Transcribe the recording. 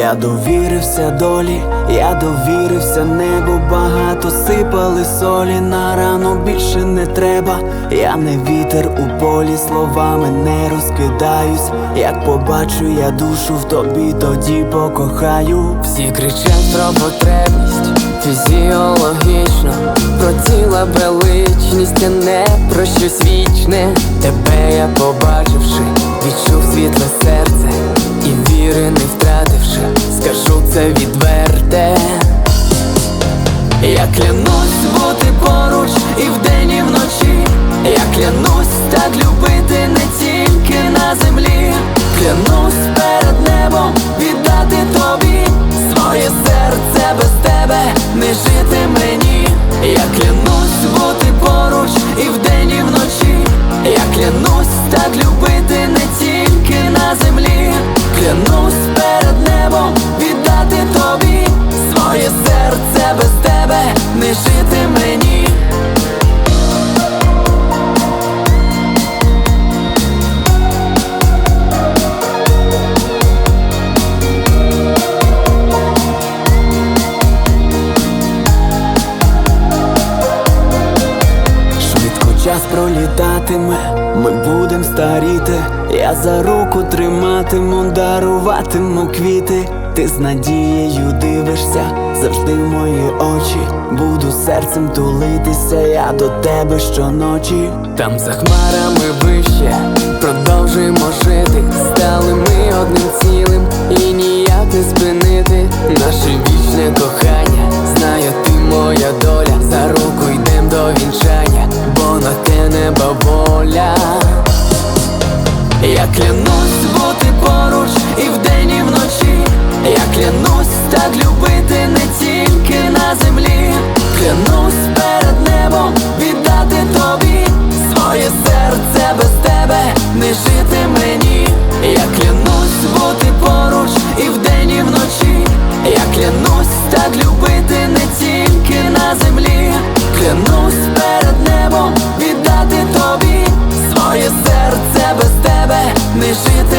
Я довірився долі, я довірився небу, багато сипали солі, на рану більше не треба. Я не вітер у полі, словами не розкидаюсь. Як побачу я душу в тобі, тоді покохаю. Всі кричать про потребність фізіологічно, про тіла величність, а не про щось вічне. Тебе я побачивши, відчув світле серце і віри не втративши, скажу це відверте. Я клянусь бути поруч і вдень, і вночі. Я клянусь так любити не тільки на землі. Клянусь перед небом віддати тобі своє серце без тебе не жити мені. Я клянусь час пролітатиме, ми будем старіти. Я за руку триматиму, даруватиму квіти. Ти з надією дивишся завжди в мої очі. Буду серцем тулитися, я до тебе щоночі. Там за хмарами вище продовжуємо жити. Воля. Я клянусь missing